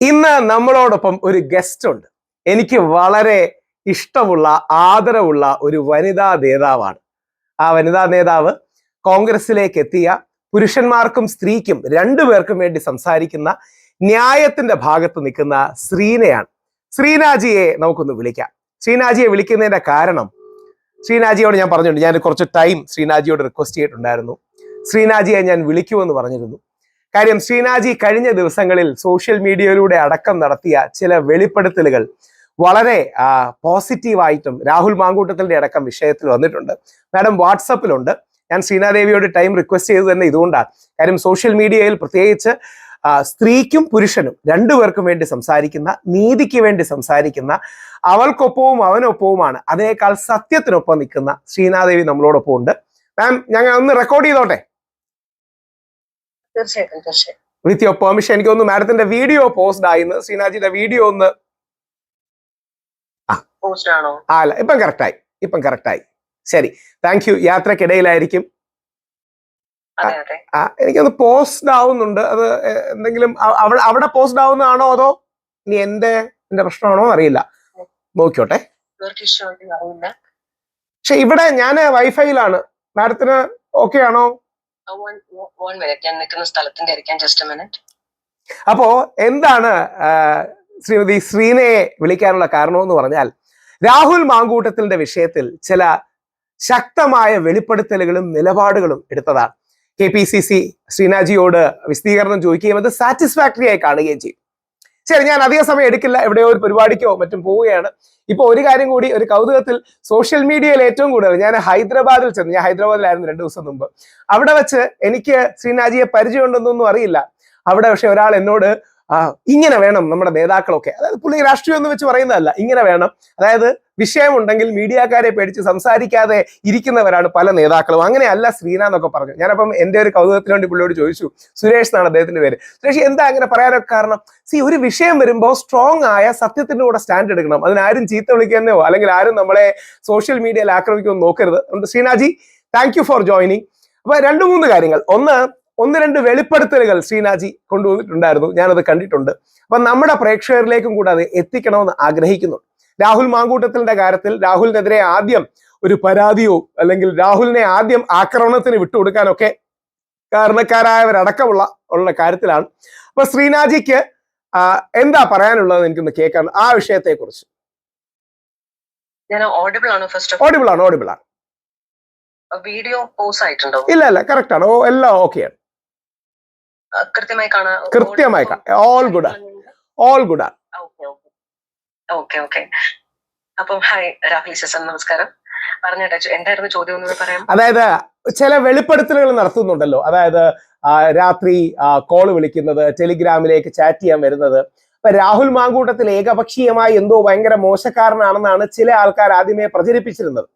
ഇന്ന് നമ്മളോടൊപ്പം ഒരു ഗസ്റ്റ് ഉണ്ട്. എനിക്ക് വളരെ ഇഷ്ടമുള്ള ആദരവുള്ള ഒരു വനിതാ നേതാവാണ്. ആ വനിതാ നേതാവ് കോൺഗ്രസിലേക്ക് എത്തിയ പുരുഷന്മാർക്കും സ്ത്രീക്കും രണ്ടു പേർക്കും വേണ്ടി സംസാരിക്കുന്ന ന്യായത്തിന്റെ ഭാഗത്ത് നിൽക്കുന്ന ശ്രീനയാണ്. ശ്രീനാജിയെ നമുക്കൊന്ന് വിളിക്കാം. ശ്രീനാജിയെ വിളിക്കുന്നതിന്റെ കാരണം ശ്രീനാജിയോട് ഞാൻ പറഞ്ഞിട്ടുണ്ട്. ഞാൻ കുറച്ച് ടൈം ശ്രീനാജിയോട് റിക്വസ്റ്റ് ചെയ്തിട്ടുണ്ടായിരുന്നു. ശ്രീനാജിയെ ഞാൻ വിളിക്കുമെന്ന് പറഞ്ഞിരുന്നു. കാര്യം ശ്രീനാജി കഴിഞ്ഞ ദിവസങ്ങളിൽ സോഷ്യൽ മീഡിയയിലൂടെ അടക്കം നടത്തിയ ചില വെളിപ്പെടുത്തലുകൾ വളരെ പോസിറ്റീവായിട്ടും രാഹുൽ മാങ്കൂട്ടത്തിന്റെ അടക്കം വിഷയത്തിൽ വന്നിട്ടുണ്ട്. മാഡം വാട്സപ്പിലുണ്ട്. ഞാൻ ശ്രീനാദേവിയോട് ടൈം റിക്വസ്റ്റ് ചെയ്തു തന്നെ ഇതുകൊണ്ടാണ്. കാര്യം സോഷ്യൽ മീഡിയയിൽ പ്രത്യേകിച്ച് സ്ത്രീക്കും പുരുഷനും രണ്ടുപേർക്കും വേണ്ടി സംസാരിക്കുന്ന നീതിക്ക് വേണ്ടി സംസാരിക്കുന്ന അവൾക്കൊപ്പവും അവനൊപ്പവുമാണ്. അതിനേക്കാൾ സത്യത്തിനൊപ്പം നിൽക്കുന്ന ശ്രീനാദേവി നമ്മളോടൊപ്പം ഉണ്ട് മാം ഞങ്ങൾ ഒന്ന് റെക്കോർഡ് ചെയ്തോട്ടെ? തീർച്ചയായിട്ടും തീർച്ചയായിട്ടും. വിത്ത് യുവർ പെർമിഷൻ എനിക്ക് ഒന്ന് മാഡത്തിന്റെ വീഡിയോ പോസ്റ്റ് ആയിന്ന് ശ്രീനാഥിയുടെ വീഡിയോ ഒന്ന് ആ. അല്ല ഇപ്പം കറക്റ്റായി ഇപ്പം കറക്റ്റായി ശരി. താങ്ക് യു യാത്രക്കിടയിലായിരിക്കും. എനിക്കൊന്ന് പോസ്റ്റ് ആവുന്നുണ്ട്. അത് എന്തെങ്കിലും അവിടെ അവിടെ പോസ്റ്റ് ആവുന്നതാണോ അതോ ഇനി എന്റെ എന്റെ പ്രശ്നമാണോ അറിയില്ല. നോക്കിയോട്ടെ പക്ഷെ ഇവിടെ ഞാൻ വൈഫൈയിലാണ് മാഡത്തിന് ഓക്കെ ആണോ? അപ്പോ എന്താണ് ശ്രീമതി ശ്രീനയെ വിളിക്കാനുള്ള കാരണം എന്ന് പറഞ്ഞാൽ രാഹുൽ മാങ്കൂട്ടത്തിന്റെ വിഷയത്തിൽ ചില ശക്തമായ വെളിപ്പെടുത്തലുകളും നിലപാടുകളും എടുത്തതാണ്. കെ പി സി സി ശ്രീനാജിയോട് വിശദീകരണം ചോദിക്കുകയും അത് സാറ്റിസ്ഫാക്ടറി ആയി കാണുകയും ചെയ്യും. ശരി ഞാൻ അധിക സമയം എടുക്കില്ല. എവിടെയോ ഒരു പരിപാടിക്കോ മറ്റും പോവുകയാണ്. ഇപ്പൊ ഒരു കാര്യം കൂടി ഒരു കൗതുകത്തിൽ സോഷ്യൽ മീഡിയയിൽ ഏറ്റവും കൂടുതൽ ഞാൻ ഹൈദരാബാദിൽ ചെന്നു. ഞാൻ ഹൈദരാബാദിലായിരുന്നു രണ്ടു ദിവസം മുമ്പ്. അവിടെ വെച്ച് എനിക്ക് ശ്രീനാജിയെ പരിചയമുണ്ടെന്നൊന്നും അറിയില്ല. അവിടെ പക്ഷെ ഒരാൾ എന്നോട് ഇങ്ങനെ വേണം നമ്മുടെ നേതാക്കളൊക്കെ. അതായത് പുള്ളി രാഷ്ട്രീയം എന്ന് വെച്ച് പറയുന്നതല്ല ഇങ്ങനെ വേണം. അതായത് വിഷയമുണ്ടെങ്കിൽ മീഡിയക്കാരെ പേടിച്ച് സംസാരിക്കാതെ ഇരിക്കുന്നവരാണ് പല നേതാക്കളും. അങ്ങനെയല്ല ശ്രീന എന്നൊക്കെ പറഞ്ഞു. ഞാനപ്പം എന്റെ ഒരു കൗതുകത്തിന് വേണ്ടി പുള്ളിയോട് ചോദിച്ചു. സുരേഷ് എന്നാണ് അദ്ദേഹത്തിന്റെ പേര്. സുരേഷ് എന്താ അങ്ങനെ പറയാനൊക്കെ കാരണം? സി ഒരു വിഷയം വരുമ്പോൾ സ്ട്രോങ് ആയ സത്യത്തിന്റെ കൂടെ സ്റ്റാൻഡ് എടുക്കണം. അതിനാരും ചീത്ത വിളിക്കുന്നോ അല്ലെങ്കിൽ ആരും നമ്മളെ സോഷ്യൽ മീഡിയയിൽ ആക്രമിക്കുമെന്ന് നോക്കരുത്. ശ്രീനാജി താങ്ക് ഫോർ ജോയിനിങ് അപ്പൊ രണ്ട് മൂന്ന് കാര്യങ്ങൾ. ഒന്ന് ഒന്ന് രണ്ട് വെളിപ്പെടുത്തലുകൾ ശ്രീനാജി കൊണ്ടുവന്നിട്ടുണ്ടായിരുന്നു. ഞാനത് കണ്ടിട്ടുണ്ട്. അപ്പൊ നമ്മുടെ പ്രേക്ഷകരിലേക്കും കൂടെ അത് എത്തിക്കണമെന്ന് ആഗ്രഹിക്കുന്നു. രാഹുൽ മാങ്കൂട്ടത്തിന്റെ കാര്യത്തിൽ രാഹുലിനെതിരെ ആദ്യം ഒരു പരാതിയോ അല്ലെങ്കിൽ രാഹുലിനെ ആദ്യം ആക്രമണത്തിന് വിട്ടുകൊടുക്കാനൊക്കെ കാരണക്കാരായവരടക്കമുള്ള ഉള്ള കാര്യത്തിലാണ്. അപ്പൊ ശ്രീനാജിക്ക് എന്താ പറയാനുള്ളത് എനിക്കൊന്ന് കേൾക്കാൻ ആ വിഷയത്തെ കുറിച്ച് ഓഡിബിൾ ആണോ ഓഡിബിൾ ആണ് വീഡിയോ പോസ് ആയിട്ടുണ്ടോ? ഇല്ല ഇല്ല കറക്റ്റ് ആണ്. ഓ എല്ലാം ഓക്കെയാണ് കൃത്യമായി കാണാൻ കൃത്യമായി ഓൾ ഗുഡ് ഓൾ ഗുഡ് ആണ് ഓക്കെ ഓക്കെ അപ്പം ഹായ് രാഹുൽ സസൻ നമസ്കാരം. എന്തായിരുന്നു ചോദ്യം പറയാം അതായത് ചില വെളിപ്പെടുത്തലുകൾ നടത്തുന്നുണ്ടല്ലോ. അതായത് രാത്രി കോൾ വിളിക്കുന്നത് ടെലിഗ്രാമിലേക്ക് ചാറ്റ് ചെയ്യാൻ വരുന്നത്. അപ്പൊ രാഹുൽ മാങ്കൂട്ടത്തിൽ ഏകപക്ഷീയമായി എന്തോ ഭയങ്കര മോശക്കാരനാണെന്നാണ് ചില ആൾക്കാർ ആദ്യമേ പ്രചരിപ്പിച്ചിരുന്നത്.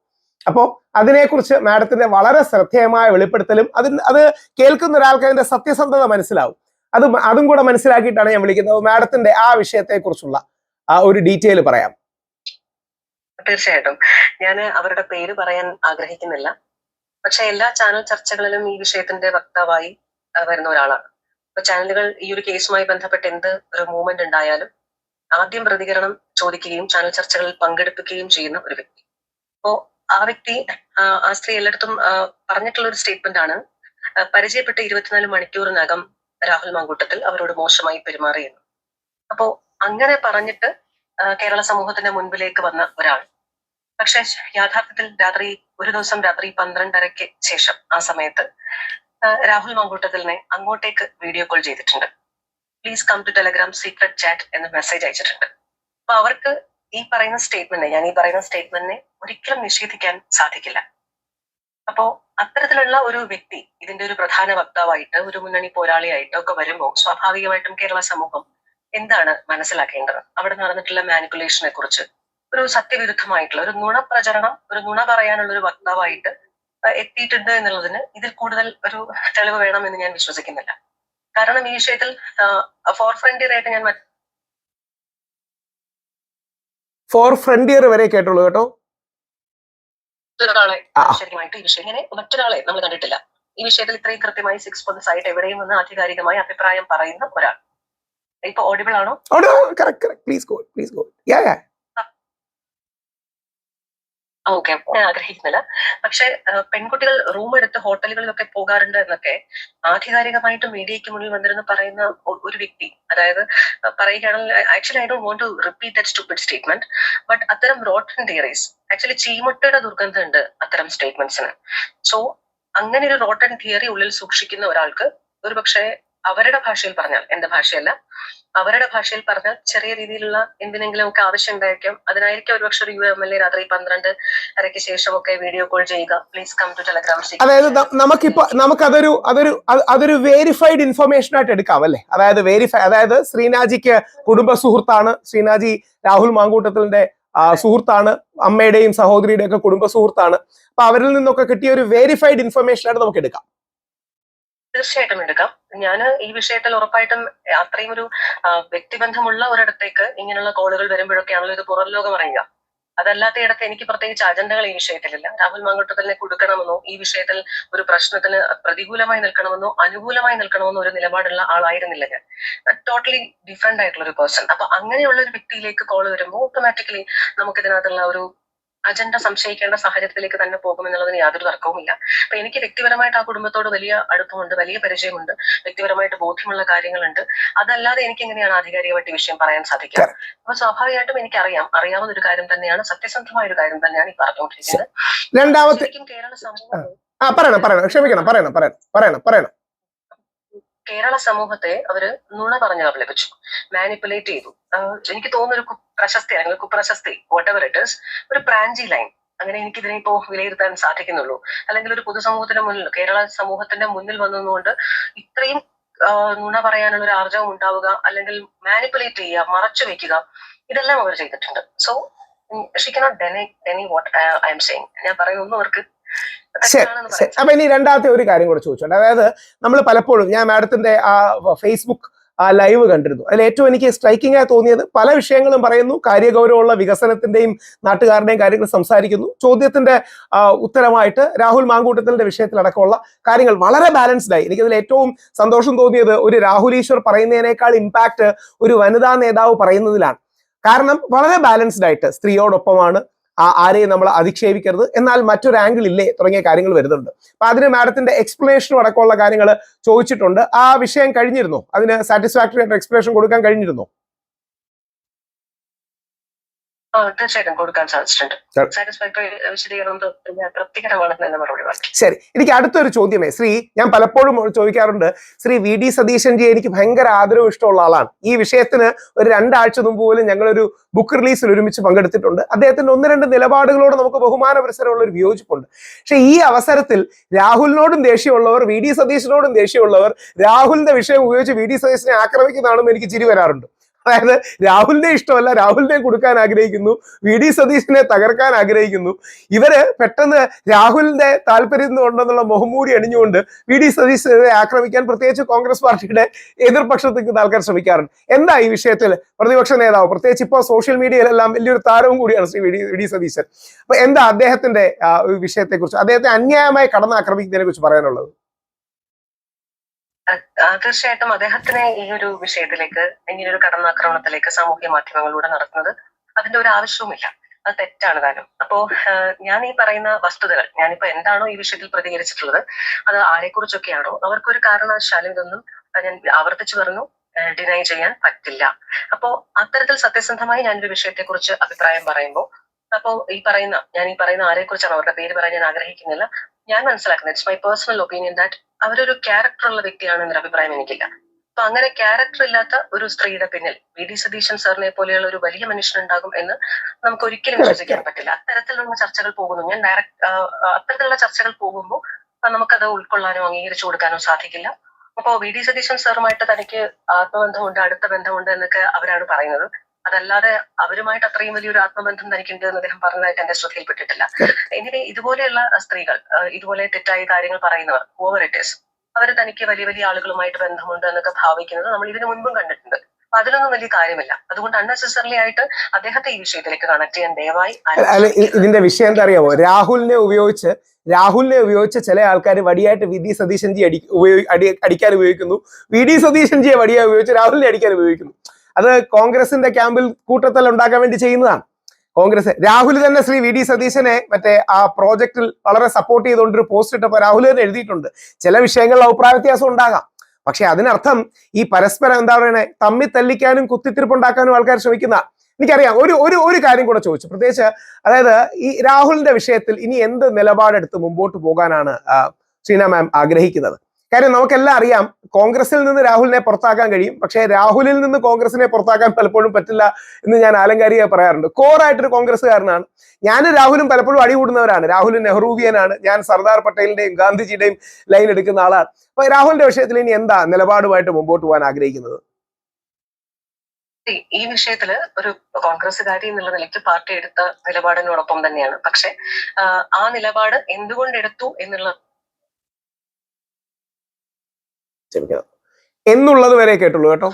അപ്പോ അതിനെക്കുറിച്ച് മാഡത്തിന്റെ വളരെ ശ്രദ്ധേയമായ വെളിപ്പെടുത്തലും അതിന് അത് കേൾക്കുന്ന ഒരാൾക്ക് അതിന്റെ സത്യസന്ധത മനസ്സിലാവും. അത് അതും കൂടെ മനസ്സിലാക്കിയിട്ടാണ് ഞാൻ വിളിക്കുന്നത്. മാഡത്തിന്റെ ആ വിഷയത്തെ കുറിച്ചുള്ള ആ ഒരു ഡീറ്റെയിൽ പറയാം. തീർച്ചയായിട്ടും. ഞാൻ അവരുടെ പേര് പറയാൻ ആഗ്രഹിക്കുന്നില്ല. പക്ഷെ എല്ലാ ചാനൽ ചർച്ചകളിലും ഈ വിഷയത്തിന്റെ വക്താവായി വരുന്ന ഒരാളാണ്. അപ്പൊ ചാനലുകൾ ഈ ഒരു കേസുമായി ബന്ധപ്പെട്ട് എന്ത് ഒരു മൂവ്മെന്റ് ഉണ്ടായാലും ആദ്യം പ്രതികരണം ചോദിക്കുകയും ചാനൽ ചർച്ചകളിൽ പങ്കെടുപ്പിക്കുകയും ചെയ്യുന്ന ഒരു വ്യക്തി. അപ്പോ ആ വ്യക്തി ആ, സ്ത്രീ എല്ലായിടത്തും പറഞ്ഞിട്ടുള്ള ഒരു സ്റ്റേറ്റ്മെന്റ് ആണ്. പരിചയപ്പെട്ട ഇരുപത്തിനാല് മണിക്കൂറിനകം രാഹുൽ മാങ്കൂട്ടത്തിൽ അവരോട് മോശമായി പെരുമാറിയെന്ന്. അപ്പോ അങ്ങനെ പറഞ്ഞിട്ട് കേരള സമൂഹത്തിന്റെ മുൻപിലേക്ക് വന്ന ഒരാൾ. പക്ഷെ യാഥാർത്ഥ്യത്തിൽ രാത്രി ഒരു ദിവസം രാത്രി പന്ത്രണ്ടരയ്ക്ക് ശേഷം ആ സമയത്ത് രാഹുൽ മങ്കൂട്ടത്തിലിനെ അങ്ങോട്ടേക്ക് വീഡിയോ കോൾ ചെയ്തിട്ടുണ്ട്. Please come to Telegram secret chat എന്ന് മെസ്സേജ് അയച്ചിട്ടുണ്ട്. അപ്പൊ അവർക്ക് ഈ പറയുന്ന സ്റ്റേറ്റ്മെന്റ് ഞാൻ ഈ പറയുന്ന സ്റ്റേറ്റ്മെന്റിനെ ഒരിക്കലും നിഷേധിക്കാൻ സാധിക്കില്ല. അപ്പോ അത്തരത്തിലുള്ള ഒരു വ്യക്തി ഇതിന്റെ ഒരു പ്രധാന വക്താവായിട്ട് ഒരു മുന്നണി പോരാളിയായിട്ട് ഒക്കെ വരുമ്പോൾ സ്വാഭാവികമായിട്ടും കേരള സമൂഹം എന്താണ് മനസ്സിലാക്കേണ്ടത്? അവിടെ നടന്നിട്ടുള്ള മാനിപ്പുലേഷനെ കുറിച്ച്. ഒരു സത്യവിരുദ്ധമായിട്ടുള്ള ഒരു നുണ പ്രചരണം ഒരു നുണ പറയാനുള്ള ഒരു വക്താവായിട്ട് എത്തിയിട്ടുണ്ട് എന്നുള്ളതിന് ഇതിൽ കൂടുതൽ ഒരു തെളിവ് എന്ന് ഞാൻ വിശ്വസിക്കുന്നില്ല. കാരണം ഈ വിഷയത്തിൽ ഫോർ ഫ്രണ്ടിയർ ആയിട്ട് ഞാൻ ഫോർ ഫ്രണ്ടിയർ വരെ കേട്ടുള്ളൂ കേട്ടോ. മറ്റൊരാളെ ആ. ഈ വിഷയം ഇങ്ങനെ മറ്റൊരാളെ നമ്മൾ കണ്ടിട്ടില്ല. ഈ വിഷയത്തിൽ ഇത്രയും കൃത്യമായി സിക്സ് മന്ത്സ് ആയിട്ട് എവിടെയും നിന്ന് ആധികാരികമായി അഭിപ്രായം പറയുന്ന ഒരാൾ. ഇപ്പൊ ഓഡിബിൾ ആണോ? Please go please go ya go, okay ഞാൻ ആഗ്രഹിക്കുന്നില്ല. പക്ഷെ പെൺകുട്ടികൾ റൂം എടുത്ത് ഹോട്ടലുകളിലൊക്കെ പോകാറുണ്ട് എന്നൊക്കെ ആധികാരികമായിട്ട് മീഡിയയ്ക്ക് മുന്നിൽ വന്നിരുന്ന് പറയുന്ന ഒരു വ്യക്തി. അതായത് പറയുകയാണെങ്കിൽ actually I don't want to repeat that stupid statement but അത്തരം റോട്ടൻ തിയറീസ് ആക്ച്വലി ചീമുട്ടയുടെ ദുർഗന്ധമുണ്ട് അത്തരം സ്റ്റേറ്റ്മെന്റ്സിന് സോ അങ്ങനെ ഒരു റോട്ടൻ തിയറി ഉള്ളിൽ സൂക്ഷിക്കുന്ന ഒരാൾക്ക് ഒരു പക്ഷേ അവരുടെ ഭാഷയിൽ പറഞ്ഞാൽ എന്റെ ഭാഷയല്ല അവരുടെ ഭാഷയിൽ പറഞ്ഞാൽ ചെറിയ രീതിയിലുള്ള എന്തിനെങ്കിലും ഒക്കെ ആവശ്യം ഉണ്ടായിരിക്കും. അതിനായിരിക്കും ഒരുപക്ഷെ ഒരു യു എം എൽ എ രാത്രി പന്ത്രണ്ട് അരയ്ക്ക് ശേഷമൊക്കെ വീഡിയോ കോൾ ചെയ്യുക. പ്ലീസ് കം ടു ടെലഗ്രാം അതായത് നമുക്കിപ്പോ നമുക്കതൊരു അതൊരു അതൊരു അതൊരു വേരിഫൈഡ് ഇൻഫർമേഷൻ ആയിട്ട് എടുക്കാം അല്ലേ? അതായത് വേരിഫൈ അതായത് ശ്രീനാജിക്ക് കുടുംബ സുഹൃത്താണ്. ശ്രീനാജി രാഹുൽ മാങ്കൂട്ടത്തിന്റെ സുഹൃത്താണ്. അമ്മയുടെയും സഹോദരിയുടെയും ഒക്കെ കുടുംബ സുഹൃത്താണ്. അപ്പൊ അവരിൽ നിന്നൊക്കെ കിട്ടിയ ഒരു വേരിഫൈഡ് ഇൻഫർമേഷൻ ആയിട്ട് നമുക്ക് എടുക്കാം. തീർച്ചയായിട്ടും എടുക്കാം. ഞാൻ ഈ വിഷയത്തിൽ ഉറപ്പായിട്ടും അത്രയും ഒരു വ്യക്തിബന്ധമുള്ള ഒരിടത്തേക്ക് ഇങ്ങനെയുള്ള കോളുകൾ വരുമ്പോഴൊക്കെയാണല്ലോ ഇത് പുറം ലോകം അറിയുക. അതല്ലാത്ത ഇടത്ത് എനിക്ക് പ്രത്യേകിച്ച് അജണ്ടകൾ ഈ വിഷയത്തിലില്ല. രാഹുൽ മാങ്കോട്ടത്തിനെ കൊടുക്കണമെന്നോ ഈ വിഷയത്തിൽ ഒരു പ്രശ്നത്തിന് പ്രതികൂലമായി നിൽക്കണമെന്നോ അനുകൂലമായി നിൽക്കണമെന്നോ ഒരു നിലപാടുള്ള ആളായിരുന്നില്ല ഞാൻ. ടോട്ടലി ഡിഫറെന്റ് ആയിട്ടുള്ള ഒരു പേഴ്സൺ അപ്പൊ അങ്ങനെയുള്ള ഒരു വ്യക്തിയിലേക്ക് കോൾ വരുമ്പോൾ ഓട്ടോമാറ്റിക്കലി നമുക്ക് ഇതിനകത്തുള്ള ഒരു അജണ്ട സംശയിക്കേണ്ട സാഹചര്യത്തിലേക്ക് തന്നെ പോകും പോകുമെന്നുള്ളതിന് യാതൊരു തർക്കവുമില്ല. അപ്പൊ എനിക്ക് വ്യക്തിപരമായിട്ട് ആ കുടുംബത്തോട് വലിയ അടുപ്പമുണ്ട് വലിയ പരിചയമുണ്ട് വ്യക്തിപരമായിട്ട് ബോധ്യമുള്ള കാര്യങ്ങളുണ്ട്. അതല്ലാതെ എനിക്ക് എങ്ങനെയാണ് ആധികാരികമായിട്ട് വിഷയം പറയാൻ സാധിക്കുക? അപ്പൊ സ്വാഭാവികമായിട്ടും എനിക്കറിയാം. അറിയാവുന്ന ഒരു കാര്യം തന്നെയാണ് സത്യസന്ധമായ ഒരു കാര്യം തന്നെയാണ് ഈ പറഞ്ഞുകൊണ്ടിരിക്കുന്നത്. രണ്ടാമത്തെ കേരള സമൂഹം ആ പറയണം പറയണം. ക്ഷമിക്കണം പറയണം പറയണം പറയണം പറയണം. കേരള സമൂഹത്തെ അവർ നുണ പറഞ്ഞ് അവലപിച്ചു മാനിപ്പുലേറ്റ് ചെയ്തു. എനിക്ക് തോന്നുന്ന ഒരു കു- പ്രശസ്തി അല്ലെങ്കിൽ കുപ്രശസ്തി വാട്ട് എവർ ഇറ്റ് ഇസ് ഒരു പ്രാഞ്ചി ലൈൻ അങ്ങനെ എനിക്ക് ഇതിനെ ഇപ്പോ വിലയിരുത്താൻ സാധിക്കുന്നുള്ളൂ. അല്ലെങ്കിൽ ഒരു പൊതുസമൂഹത്തിന്റെ മുന്നിൽ കേരള സമൂഹത്തിന്റെ മുന്നിൽ വന്നതുകൊണ്ട് ഇത്രയും നുണ പറയാനുള്ള ഒരു ആർജവം ഉണ്ടാവുക അല്ലെങ്കിൽ മാനിപ്പുലേറ്റ് ചെയ്യുക മറച്ചു വെക്കുക ഇതെല്ലാം അവർ ചെയ്തിട്ടുണ്ട്. So she cannot deny deny what I'm saying ഞാൻ പറയുന്നു അവർക്ക് ശരി ശരി. അപ്പൊ ഇനി രണ്ടാമത്തെ ഒരു കാര്യം കൂടെ ചോദിച്ചോണ്ട്. അതായത് നമ്മൾ പലപ്പോഴും ഞാൻ മാഡത്തിന്റെ ആ ഫേസ്ബുക്ക് ആ ലൈവ് കണ്ടിരുന്നു. അതിൽ ഏറ്റവും എനിക്ക് സ്ട്രൈക്കിംഗ് ആയി തോന്നിയത് പല വിഷയങ്ങളും പറയുന്നു. കാര്യഗൗരവമുള്ള വികസനത്തിന്റെയും നാട്ടുകാരുടെയും കാര്യങ്ങൾ സംസാരിക്കുന്നു. ചോദ്യത്തിന്റെ ഉത്തരമായിട്ട് രാഹുൽ മാങ്കൂട്ടത്തിന്റെ വിഷയത്തിലടക്കമുള്ള കാര്യങ്ങൾ വളരെ ബാലൻസ്ഡ് ആയി. എനിക്കതിൽ ഏറ്റവും സന്തോഷം തോന്നിയത് ഒരു രാഹുൽ ഈശ്വർ പറയുന്നതിനേക്കാൾ ഇമ്പാക്ട് ഒരു വനിതാ നേതാവ് പറയുന്നതിലാണ്. കാരണം വളരെ ബാലൻസ്ഡ് ആയിട്ട് സ്ത്രീയോടൊപ്പമാണ് ആരെയും നമ്മൾ അധിക്ഷേപിക്കരുത്. എന്നാൽ മറ്റൊരു ആംഗിൾ ഇല്ലേ തുടങ്ങിയ കാര്യങ്ങൾ വരുന്നുണ്ട്. അപ്പൊ അതിന് മാഡത്തിന്റെ എക്സ്പ്ലനേഷനും അടക്കമുള്ള കാര്യങ്ങൾ ചോദിച്ചിട്ടുണ്ട്. ആ വിഷയം കഴിഞ്ഞിരുന്നു? അതിന് സാറ്റിസ്ഫാക്ടറി ആയിട്ട് എക്സ്പ്ലനേഷൻ കൊടുക്കാൻ കഴിഞ്ഞിരുന്നു? തീർച്ചയായിട്ടും കൊടുക്കാൻ സാധിച്ചിട്ടുണ്ട്. Sure. സാറ്റിസ്ഫാക്ടറി വിശദീകരണം ത- പിന്നെ തൃപ്തികരമാണെന്ന് തന്നെ മറുപടി പറഞ്ഞു. ശരി എനിക്ക് അടുത്തൊരു ചോദ്യമേ. ശ്രീ ഞാൻ പലപ്പോഴും ചോദിക്കാറുണ്ട് ശ്രീ വി ഡി സതീശൻ ജി എനിക്ക് ഭയങ്കര ആദരവ് ഇഷ്ടമുള്ള ആളാണ്. ഈ വിഷയത്തിന് ഒരു രണ്ടാഴ്ച മുമ്പ് പോലും ഞങ്ങളൊരു ബുക്ക് റിലീസിൽ ഒരുമിച്ച് പങ്കെടുത്തിട്ടുണ്ട്. അദ്ദേഹത്തിന്റെ ഒന്ന് രണ്ട് നിലപാടുകളോട് നമുക്ക് ബഹുമാന പരിസരമുള്ള ഒരു വിയോജിപ്പുണ്ട്. പക്ഷെ ഈ അവസരത്തിൽ രാഹുലിനോടും ദേഷ്യമുള്ളവർ വി ഡി സതീശനോടും ദേഷ്യമുള്ളവർ രാഹുലിന്റെ വിഷയം ഉപയോഗിച്ച് വി ഡി സതീശനെ ആക്രമിക്കുന്നതാണെന്ന് എനിക്ക് ചിരി വരാറുണ്ട്. അതായത് രാഹുലിനെ ഇഷ്ടമല്ല രാഹുലിനെ കൊടുക്കാൻ ആഗ്രഹിക്കുന്നു വി ഡി സതീശനെ തകർക്കാൻ ആഗ്രഹിക്കുന്നു. ഇവർ പെട്ടെന്ന് രാഹുലിന്റെ താല്പര്യം ഉണ്ടെന്നുള്ള മുഖംമൂടി അണിഞ്ഞുകൊണ്ട് വി ഡി സതീശനെ ആക്രമിക്കാൻ പ്രത്യേകിച്ച് കോൺഗ്രസ് പാർട്ടിയുടെ എതിർപക്ഷത്ത് നിൽക്കുന്ന ആൾക്കാർ ശ്രമിക്കാറുണ്ട്. എന്താ ഈ വിഷയത്തിൽ പ്രതിപക്ഷ നേതാവ്? പ്രത്യേകിച്ച് ഇപ്പോൾ സോഷ്യൽ മീഡിയയിലെല്ലാം വലിയൊരു താരവും കൂടിയാണ് Shri V D V D Satheesan. അപ്പൊ എന്താ അദ്ദേഹത്തിന്റെ വിഷയത്തെക്കുറിച്ച്? അദ്ദേഹത്തെ അന്യായമായി കടന്നാക്രമിക്കുന്നതിനെ കുറിച്ച് പറയാനുള്ളത്? തീർച്ചയായിട്ടും അദ്ദേഹത്തിന് ഈ ഒരു വിഷയത്തിലേക്ക് ഇങ്ങനെ ഒരു കടന്നാക്രമണത്തിലേക്ക് സാമൂഹ്യ മാധ്യമങ്ങളിലൂടെ നടത്തുന്നത് അതിന്റെ ഒരു ആവശ്യവുമില്ല. അത് തെറ്റാണ് താനും. അപ്പോ ഞാൻ ഈ പറയുന്ന വസ്തുതകൾ ഞാനിപ്പോ എന്താണോ ഈ വിഷയത്തിൽ പ്രതികരിച്ചിട്ടുള്ളത് അത് ആരെക്കുറിച്ചൊക്കെയാണോ അവർക്കൊരു കാരണവശാലും ഇതൊന്നും ഞാൻ ആവർത്തിച്ചു പറഞ്ഞു ഡിനൈ ചെയ്യാൻ പറ്റില്ല. അപ്പോ അത്തരത്തിൽ സത്യസന്ധമായി ഞാനൊരു വിഷയത്തെക്കുറിച്ച് അഭിപ്രായം പറയുമ്പോൾ അപ്പോ ഈ പറയുന്ന ഞാൻ ഈ പറയുന്ന ആരെ കുറിച്ചാണ് അവരുടെ പേര് പറയാൻ ഞാൻ ആഗ്രഹിക്കുന്നില്ല ഞാൻ മനസ്സിലാക്കുന്നത്. It's my personal opinion that അവരൊരു ക്യാരക്ടർ ഉള്ള വ്യക്തിയാണ് എന്നൊരു അഭിപ്രായം എനിക്കില്ല. അപ്പൊ അങ്ങനെ ക്യാരക്ടർ ഇല്ലാത്ത ഒരു സ്ത്രീയുടെ പിന്നിൽ വി ഡി സതീശൻ സാറിനെ പോലെയുള്ള ഒരു വലിയ മനുഷ്യനുണ്ടാകും എന്ന് നമുക്ക് ഒരിക്കലും വിശ്വസിക്കാൻ പറ്റില്ല. അത്തരത്തിലുള്ള ചർച്ചകൾ പോകുന്നു. ഞാൻ ഡയറക്റ്റ് അത്തരത്തിലുള്ള ചർച്ചകൾ പോകുമ്പോൾ നമുക്കത് ഉൾക്കൊള്ളാനോ അംഗീകരിച്ചു കൊടുക്കാനോ സാധിക്കില്ല. അപ്പോ വി ഡി സതീശൻ സാറുമായിട്ട് തനിക്ക് ആത്മബന്ധമുണ്ട് അടുത്ത ബന്ധമുണ്ട് എന്നൊക്കെ അവരാണ് പറയുന്നത്. അതല്ലാതെ അവരുമായിട്ട് അത്രയും വലിയൊരു ആത്മബന്ധം തനിക്കുണ്ട് എന്ന് അദ്ദേഹം പറഞ്ഞതായിട്ട് എന്റെ ശ്രദ്ധയിൽപ്പെട്ടിട്ടില്ല. എങ്ങനെ ഇതുപോലെയുള്ള സ്ത്രീകൾ ഇതുപോലെ തെറ്റായ കാര്യങ്ങൾ പറയുന്നവർ ഓവർ ഇറ്റ് ഇസ് അവർ തനിക്ക് വലിയ വലിയ ആളുകളുമായിട്ട് ബന്ധമുണ്ട് എന്നൊക്കെ ഭാവിക്കുന്നത് നമ്മൾ ഇതിനു മുൻപും കണ്ടിട്ടുണ്ട്. അതിലൊന്നും വലിയ കാര്യമില്ല. അതുകൊണ്ട് അൺനെസസറിലി ആയിട്ട് അദ്ദേഹത്തെ ഈ വിഷയത്തിലേക്ക് കണക്ട് ചെയ്യാൻ ദയവായി ഇതിന്റെ വിഷയം എന്താ അറിയാമോ രാഹുലിനെ ഉപയോഗിച്ച് രാഹുലിനെ ഉപയോഗിച്ച് ചില ആൾക്കാർ വടിയായിട്ട് വി. ഡി. സതീശൻജി അടി ഉപയോഗി അടി അടിക്കാൻ ഉപയോഗിക്കുന്നു. വി. ഡി. സതീശൻജിയെ വടിയായി ഉപയോഗിച്ച് രാഹുലിനെ അടിക്കാൻ ഉപയോഗിക്കുന്നു. അത് കോൺഗ്രസിന്റെ ക്യാമ്പിൽ കൂട്ടത്തൽ ഉണ്ടാക്കാൻ വേണ്ടി ചെയ്യുന്നതാണ്. കോൺഗ്രസ്. രാഹുൽ തന്നെ ശ്രീ വി ഡി സതീശനെ മറ്റേ ആ പ്രോജക്റ്റിൽ വളരെ സപ്പോർട്ട് ചെയ്തുകൊണ്ട് ഒരു പോസ്റ്റ് ഇട്ടപ്പോൾ രാഹുൽ തന്നെ എഴുതിയിട്ടുണ്ട്. ചില വിഷയങ്ങളിൽ അഭിപ്രായ വ്യത്യാസം ഉണ്ടാകാം. പക്ഷെ അതിനർത്ഥം ഈ പരസ്പരം എന്താ പറയണേ? തമ്മി തല്ലിക്കാനും കുത്തിത്തിരിപ്പുണ്ടാക്കാനും ആൾക്കാർ ശ്രമിക്കുന്ന എനിക്കറിയാം. ഒരു ഒരു ഒരു കാര്യം കൂടെ ചോദിച്ചു. പ്രത്യേകിച്ച് അതായത് ഈ രാഹുലിന്റെ വിഷയത്തിൽ ഇനി എന്ത് നിലപാടെടുത്ത് മുമ്പോട്ട് പോകാനാണ് ശ്രീന മാം ആഗ്രഹിക്കുന്നത്? കാര്യം നമുക്കെല്ലാം അറിയാം കോൺഗ്രസിൽ നിന്ന് രാഹുലിനെ പുറത്താക്കാൻ കഴിയും. പക്ഷേ രാഹുലിൽ നിന്ന് കോൺഗ്രസിനെ പുറത്താക്കാൻ പലപ്പോഴും പറ്റില്ല എന്ന് ഞാൻ ആലങ്കാരിക പറയാറുണ്ട്. കോറായിട്ടൊരു കോൺഗ്രസ്സുകാരനാണ്. ഞാൻ രാഹുലും പലപ്പോഴും അടികൂടുന്നവരാണ്. രാഹുൽ നെഹ്റൂവിയനാണ്. ഞാൻ സർദാർ പട്ടേലിന്റെയും ഗാന്ധിജിയുടെയും ലൈൻ എടുക്കുന്ന ആളാണ്. അപ്പൊ രാഹുലിന്റെ വിഷയത്തിൽ ഇനി എന്താ നിലപാടുമായിട്ട് മുമ്പോട്ട് പോകാൻ ആഗ്രഹിക്കുന്നത്? ഈ- വിഷയത്തിൽ ഒരു കോൺഗ്രസ്സുകാരി എന്നുള്ള നിലയ്ക്ക് പാർട്ടി എടുത്ത നിലപാടിനോടൊപ്പം തന്നെയാണ്. പക്ഷെ ആ, നിലപാട് എന്തുകൊണ്ട് എടുത്തു എന്നുള്ള ക്ഷമിക്കണം. എന്നുള്ളത് വരെ കേട്ടുള്ളൂ കേട്ടോ.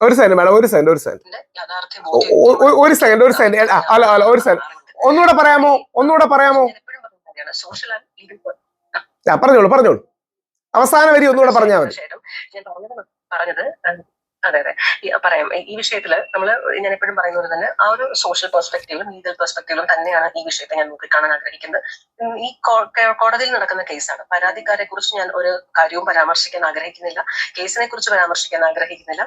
ഒരു സെക്കൻഡ് മാഡം ഒരു സെക്കൻഡ് ഒരു സെക്കൻഡ് ഒരു സെക്കൻഡ് ഒരു സെക്കൻഡ് അല്ല അല്ല ഒരു സെക്കൻഡ് ഒന്നുകൂടെ പറയാമോ? ഒന്നുകൂടെ പറയാമോ? പറഞ്ഞോളൂ പറഞ്ഞോളൂ. അവസാന വരി ഒന്നുകൂടെ പറഞ്ഞാൽ മതി. പറഞ്ഞത് അതെ അതെ. പറയാം. ഈ- വിഷയത്തിൽ നമ്മൾ ഞാൻ എപ്പോഴും പറയുന്നത് തന്നെ ആ ഒരു സോഷ്യൽ പെർസ്പെക്റ്റീവിലും ലീഗൽ പെർസ്പെക്റ്റീവിലും തന്നെയാണ് ഈ വിഷയത്തെ ഞാൻ നോക്കിക്കാണാൻ ആഗ്രഹിക്കുന്നത്. ഈ കോടതിയിൽ നടക്കുന്ന കേസാണ്. പരാതിക്കാരെ കുറിച്ച് ഞാൻ ഒരു കാര്യവും പരാമർശിക്കാൻ ആഗ്രഹിക്കുന്നില്ല. കേസിനെ കുറിച്ച് പരാമർശിക്കാൻ ആഗ്രഹിക്കുന്നില്ല.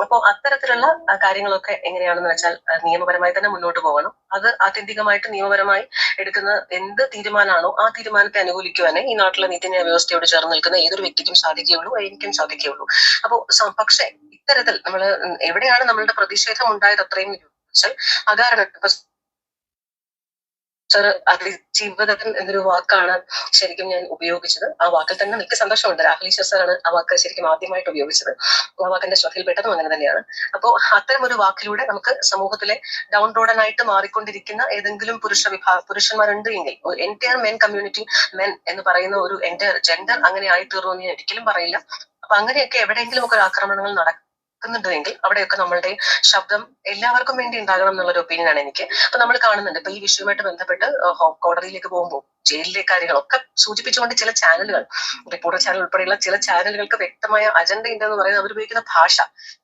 അപ്പോൾ അത്തരത്തിലുള്ള കാര്യങ്ങളൊക്കെ എങ്ങനെയാണെന്ന് വെച്ചാൽ നിയമപരമായി തന്നെ മുന്നോട്ട് പോകണം. അത് ആത്യന്തികമായിട്ട് നിയമപരമായി എടുക്കുന്ന എന്ത് തീരുമാനമാണോ ആ തീരുമാനത്തെ അനുകൂലിക്കുവാനേ ഈ നാട്ടിലെ നീതിന്യായ വ്യവസ്ഥയോട് ചേർന്ന് നിൽക്കുന്ന ഏതൊരു വ്യക്തിക്കും സാധിക്കുകയുള്ളൂ എനിക്കും സാധിക്കുകയുള്ളൂ. അപ്പോ സ- പക്ഷേ ഇത്തരത്തിൽ നമ്മൾ എവിടെയാണ് നമ്മളുടെ പ്രതിഷേധം ഉണ്ടായത് അത്രയും വെച്ചാൽ അകാരണം ഇപ്പൊ സർ അതിജീവിതത്തിൽ എന്നൊരു വാക്കാണ് ശരിക്കും ഞാൻ ഉപയോഗിച്ചത്. ആ വാക്കിൽ തന്നെ എനിക്ക് സന്തോഷമുണ്ട്. രാഹുൽ സാറാണ് ആ വാക്ക് ശരിക്കും ആദ്യമായിട്ട് ഉപയോഗിച്ചത്. ആ വാക്കിന്റെ ശ്രദ്ധയിൽപ്പെട്ടതും അങ്ങനെ തന്നെയാണ്. അപ്പോൾ അത്തരം ഒരു വാക്കിലൂടെ നമുക്ക് സമൂഹത്തിലെ ഡൗൺ റോഡനായിട്ട് മാറിക്കൊണ്ടിരിക്കുന്ന ഏതെങ്കിലും പുരുഷ വിഭാഗ പുരുഷന്മാരുണ്ട് എങ്കിൽ എന്റയർ മെൻ കമ്മ്യൂണിറ്റി മെൻ എന്ന് പറയുന്ന ഒരു എന്റയർ ജെൻഡർ അങ്ങനെ ആയി തീർന്നു എന്ന് ഞാൻ ഒരിക്കലും പറയില്ല. അപ്പൊ അങ്ങനെയൊക്കെ എവിടെയെങ്കിലും ഒക്കെ ആക്രമണങ്ങൾ നടക്കുന്നുണ്ടെങ്കിൽ അവിടെയൊക്കെ നമ്മളുടെ ശബ്ദം എല്ലാവർക്കും വേണ്ടി ഉണ്ടാകണം എന്നുള്ളൊരു ഒപ്പീനിയൻ ആണ് എനിക്ക്. അപ്പൊ നമ്മൾ കാണുന്നുണ്ട്. ഇപ്പൊ ഈ വിഷയവുമായിട്ട് ബന്ധപ്പെട്ട് കോടതിയിലേക്ക് പോകുമ്പോൾ ജയിലിലെ കാര്യങ്ങളൊക്കെ സൂചിപ്പിച്ചുകൊണ്ട് ചില ചാനലുകൾ റിപ്പോർട്ടർ ചാനൽ ഉൾപ്പെടെയുള്ള ചില ചാനലുകൾക്ക് വ്യക്തമായ അജണ്ട ഉണ്ടെന്ന് പറയുന്നത് അവർ ഉപയോഗിക്കുന്ന ഭാഷ.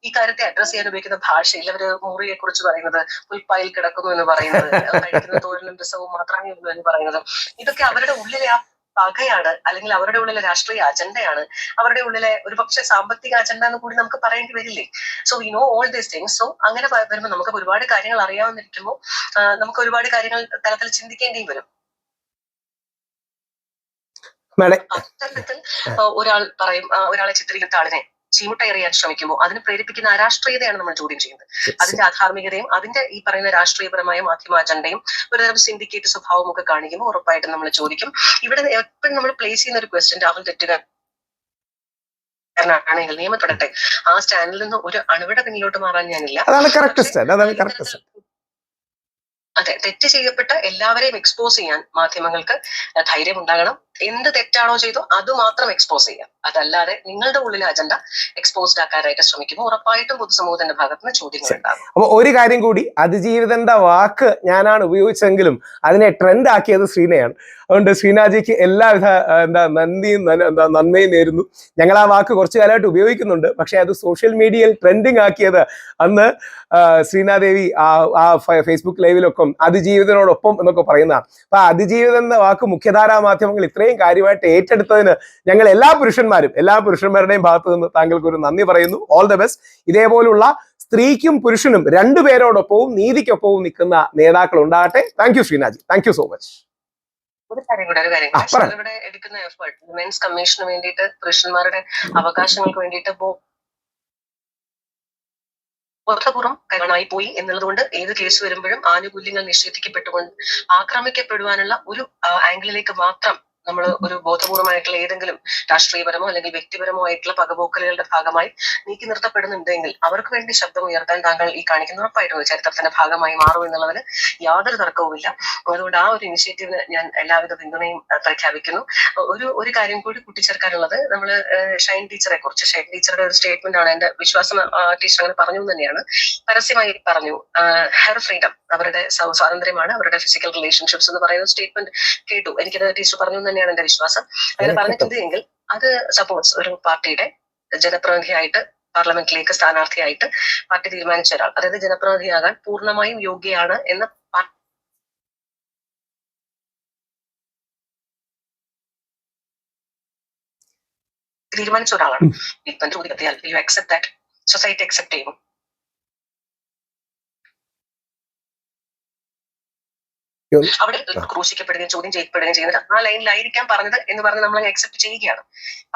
ഈ കാര്യത്തെ അഡ്രസ് ചെയ്യാൻ ഉപയോഗിക്കുന്ന ഭാഷയിൽ അവർ മുറിയെ കുറിച്ച് പറയുന്നത് പുൽപ്പായിൽ കിടക്കുന്നു എന്ന് പറയുന്നത് കഴിക്കുന്ന തോരനും രസവും മാത്രമേ ഉള്ളൂ എന്ന് പറയുന്നത്. ഇതൊക്കെ അവരുടെ ഉള്ളിലെ ആ പകയാണ് അല്ലെങ്കിൽ അവരുടെ ഉള്ളിലെ രാഷ്ട്രീയ അജണ്ടയാണ് അവരുടെ ഉള്ളിലെ ഒരു പക്ഷേ സാമ്പത്തിക അജണ്ട എന്ന് കൂടി നമുക്ക് പറയേണ്ടി വരില്ലേ? So we know all these things so അങ്ങനെ വരുമ്പോൾ നമുക്ക് ഒരുപാട് കാര്യങ്ങൾ അറിയാവുന്നിരിക്കുമ്പോൾ നമുക്ക് ഒരുപാട് കാര്യങ്ങൾ തലത്തിൽ ചിന്തിക്കേണ്ടിയും വരും. അത്തരത്തിൽ ഒരാൾ പറയും ഒരാളെ ചിത്രീകരിച്ച ആളിനെ. ചീമുട്ടയെറിയാൻ ശ്രമിക്കുമ്പോൾ അതിന് പ്രേരിപ്പിക്കുന്ന അരാഷ്ട്രീയതയാണ് നമ്മൾ ചോദ്യം ചെയ്യുന്നത്. അതിന്റെ അധാർമികതയും അതിന്റെ ഈ പറയുന്ന രാഷ്ട്രീയപരമായ മാധ്യമ അജണ്ടയും ഒരുതരം സിൻഡിക്കേറ്റ് സ്വഭാവവും ഒക്കെ കാണിക്കുമ്പോൾ ഉറപ്പായിട്ടും നമ്മൾ ചോദിക്കും. ഇവിടെ എപ്പോഴും നമ്മൾ പ്ലേസ് ചെയ്യുന്ന ഒരു ക്വസ്റ്റ്യൻ രാഹുൽ തെറ്റുകൾ ആണെങ്കിൽ നിയമം തുടട്ടെ. ആ സ്റ്റാൻഡിൽ നിന്ന് ഒരു അണുവിടെ പിന്നിലോട്ട് മാറാൻ ഞാനില്ല. അതാണ് കറക്റ്റ് സ്റ്റാൻഡ് അതാണ് കറക്റ്റ് സ്റ്റാൻഡ് അതെ തെറ്റ് ചെയ്യപ്പെട്ട എല്ലാവരെയും എക്സ്പോസ് ചെയ്യാൻ മാധ്യമങ്ങൾക്ക് ധൈര്യം ഉണ്ടാകണം. എന്ത് തെറ്റാണോ ചെയ്തോ അത് മാത്രം എക്സ്പോസ് ചെയ്യാം. അതല്ലാതെ നിങ്ങളുടെ ഉള്ളിലെ അജണ്ട എക്സ്പോസ്ഡ് ആക്കാനായിട്ട് ശ്രമിക്കുമ്പോൾ ഉറപ്പായിട്ടും പൊതുസമൂഹത്തിന്റെ ഭാഗത്ത് നിന്ന് ചോദ്യങ്ങൾ ഉണ്ടാകും. അപ്പൊ ഒരു കാര്യം കൂടി അതിജീവിതന്റെ വാക്ക് ഞാനാണ് ഉപയോഗിച്ചെങ്കിലും അതിനെ ട്രെൻഡ് ആക്കിയത് ശ്രീനയാണ്. അതുകൊണ്ട് ശ്രീനാജിക്ക് എല്ലാവിധ എന്താ നന്ദിയും എന്താ നന്മയും നേരുന്നു. ഞങ്ങൾ ആ വാക്ക് കുറച്ചു കാലമായിട്ട് ഉപയോഗിക്കുന്നുണ്ട്. പക്ഷെ അത് സോഷ്യൽ മീഡിയയിൽ ട്രെൻഡിങ് ആക്കിയത് അന്ന് ശ്രീനാദേവി ആ ആ ഫേസ്ബുക്ക് ലൈവിലൊക്കെ അതിജീവിതനോടൊപ്പം എന്നൊക്കെ പറയുന്ന അപ്പൊ അതിജീവിതം എന്ന വാക്ക് മുഖ്യധാരാ മാധ്യമങ്ങൾ ഇത്രയും കാര്യമായിട്ട് ഏറ്റെടുത്തതിന് ഞങ്ങൾ എല്ലാ പുരുഷന്മാരും എല്ലാ പുരുഷന്മാരുടെയും ഭാഗത്തു നിന്ന് താങ്കൾക്ക് ഒരു നന്ദി പറയുന്നു. ഓൾ ദ ബെസ്റ്റ് ഇതേപോലുള്ള സ്ത്രീക്കും പുരുഷനും രണ്ടുപേരോടൊപ്പവും നീതിക്കൊപ്പവും നിൽക്കുന്ന നേതാക്കൾ ഉണ്ടാകട്ടെ. Thank you Sreenaji. Thank you so much ഒരു കാര്യം കൂടെ ഒരു കാര്യം. ഇവിടെ എടുക്കുന്ന എഫേർട്ട് വിമൻസ് കമ്മീഷന് വേണ്ടിയിട്ട് പുരുഷന്മാരുടെ അവകാശങ്ങൾക്ക് വേണ്ടിയിട്ട് ബോ- ബോധപൂർവം കരണമായി പോയി എന്നുള്ളതുകൊണ്ട് ഏത് കേസ് വരുമ്പോഴും ആനുകൂല്യങ്ങൾ നിഷേധിക്കപ്പെട്ടുകൊണ്ട് ആക്രമിക്കപ്പെടുവാനുള്ള ഒരു ആംഗിളിലേക്ക് മാത്രം നമ്മൾ ഒരു ബോധപൂർവമായിട്ടുള്ള ഏതെങ്കിലും രാഷ്ട്രീയപരമോ അല്ലെങ്കിൽ വ്യക്തിപരമോ ആയിട്ടുള്ള പകപോക്കലുകളുടെ ഭാഗമായി നീക്കി നിർത്തപ്പെടുന്നുണ്ടെങ്കിൽ അവർക്ക് വേണ്ടി ശബ്ദം ഉയർത്താൻ താങ്കൾ ഈ കാണിക്കുന്ന ഉറപ്പായിട്ടും ചരിത്രത്തിന്റെ ഭാഗമായി മാറും എന്നുള്ളതിന് യാതൊരു തർക്കവുമില്ല. അതുകൊണ്ട് ആ ഒരു ഇനിഷ്യേറ്റീവിന് ഞാൻ എല്ലാവിധ പിന്തുണയും പ്രഖ്യാപിക്കുന്നു. ഒരു ഒരു കാര്യം കൂടി കൂട്ടിച്ചേർക്കാനുള്ളത്. നമ്മൾ ഷൈൻ ടീച്ചറെ കുറിച്ച് ഷൈൻ ടീച്ചറുടെ ഒരു സ്റ്റേറ്റ്മെന്റ് ആണ് എന്റെ വിശ്വാസം ടീച്ചർ അങ്ങനെ പറഞ്ഞു തന്നെയാണ്. പരസ്യമായി പറഞ്ഞു ഹെർ ഫ്രീഡം അവരുടെ സ്വാതന്ത്ര്യമാണ്. അവരുടെ ഫിസിക്കൽ റിലേഷൻഷിപ്സ് എന്ന് പറയുന്ന സ്റ്റേറ്റ്മെന്റ് കേട്ടു. എനിക്കത് ടീച്ചർ പറഞ്ഞു തന്നെയാണ് എന്റെ വിശ്വാസം. അങ്ങനെ. പറഞ്ഞിട്ടുണ്ട് എങ്കിൽ അത് സപ്പോസ് ഒരു പാർട്ടിയുടെ ജനപ്രതിനിധിയായിട്ട് പാർലമെന്റിലേക്ക് സ്ഥാനാർത്ഥിയായിട്ട് പാർട്ടി തീരുമാനിച്ച ഒരാൾ അതായത് ജനപ്രതിനിധിയാകാൻ പൂർണമായും യോഗ്യയാണ് എന്ന് തീരുമാനിച്ച ഒരാളാണ്. You accept that society accept ചെയ്യും അവിടെ ക്രൂശിക്കപ്പെടുകയും ചോദ്യം ചെയ്യപ്പെടുകയും ചെയ്യുന്നത് ആ ലൈനിലായിരിക്കാം പറഞ്ഞത് എന്ന് പറഞ്ഞ് നമ്മൾ അക്സെപ്റ്റ് ചെയ്യുകയാണ്.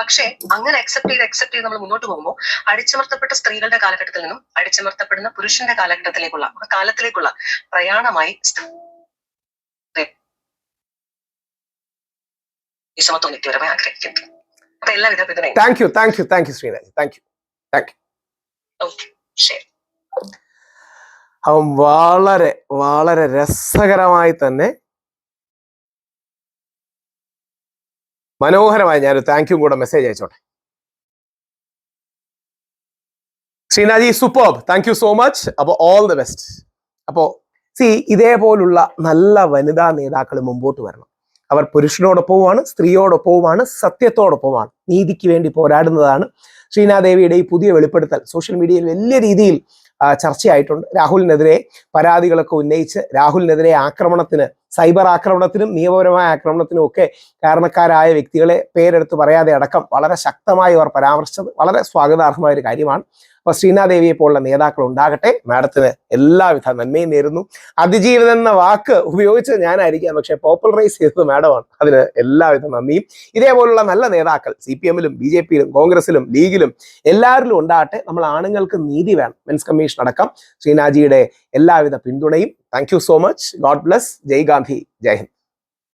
പക്ഷേ അങ്ങനെ അക്സെപ്റ്റ് ചെയ്ത് അക്സെപ്റ്റ് ചെയ്ത് നമ്മൾ മുന്നോട്ട് പോകുമ്പോൾ അടിച്ചമർത്തപ്പെട്ട സ്ത്രീകളുടെ കാലഘട്ടത്തിൽ നിന്നും അടിച്ചമർത്തപ്പെടുന്ന പുരുഷന്റെ കാലഘട്ടത്തിലേക്കുള്ള ആ കാലത്തിലേക്കുള്ള പ്രയാണമായി സമത്വം വ്യക്തിപരമായി ആഗ്രഹിക്കുന്നു. അപ്പൊ എല്ലാവിധ പിന്തുണയും thank you thank you thank you Sreenath thank you okay ശരി. അവൻ വളരെ വളരെ രസകരമായി തന്നെ മനോഹരമായി ഞാനൊരു താങ്ക് യു കൂടെ message അയച്ചോട്ടെ. Sreenaji superb thank you so much അപ്പോൾ ഓൾ ദി ബെസ്റ്റ് അപ്പോ സി ഇതേപോലുള്ള നല്ല വനിതാ നേതാക്കൾ മുമ്പോട്ട് വരണം. അവർ പുരുഷനോടൊപ്പവുമാണ് സ്ത്രീയോടൊപ്പവുമാണ് സത്യത്തോടൊപ്പവുമാണ്. നീതിക്ക് വേണ്ടി പോരാടുന്നതാണ് ശ്രീനാദേവിയുടെ ഈ പുതിയ വെളിപ്പെടുത്തൽ. സോഷ്യൽ മീഡിയയിൽ വലിയ രീതിയിൽ ചർച്ചയായിട്ടുണ്ട്. രാഹുലിനെതിരെ പരാതികളൊക്കെ ഉന്നയിച്ച് രാഹുലിനെതിരെ ആക്രമണത്തിന് സൈബർ ആക്രമണത്തിനും നിയമപരമായ ആക്രമണത്തിനും ഒക്കെ കാരണക്കാരായ വ്യക്തികളെ പേരെടുത്ത് പറയാതെ അടക്കം വളരെ ശക്തമായി അവർ പരാമർശിച്ചത് വളരെ സ്വാഗതാർഹമായ ഒരു കാര്യമാണ്. അപ്പൊ ശ്രീനാദേവിയെ പോലുള്ള നേതാക്കൾ ഉണ്ടാകട്ടെ മാഡത്തിന് എല്ലാവിധ നന്മയും നേരുന്നു. അതിജീവിതം എന്ന വാക്ക് ഉപയോഗിച്ചത് ഞാനായിരിക്കാം. പക്ഷെ പോപ്പുലറൈസ് ചെയ്തത് മാഡമാണ് അതിന് എല്ലാവിധ നന്ദിയും. ഇതേപോലുള്ള നല്ല നേതാക്കൾ സി പി എമ്മിലും ബി ജെ പിയിലും കോൺഗ്രസിലും ലീഗിലും എല്ലാവരിലും ഉണ്ടാകട്ടെ. നമ്മൾ ആണുങ്ങൾക്ക് നീതി വേണം. മെൻസ് കമ്മീഷൻ അടക്കം. ശ്രീനാജിയുടെ എല്ലാവിധ പിന്തുണയും. Thank so much God bless ജയ് ഗാന്ധി. ജയ് ഹിന്ദ്.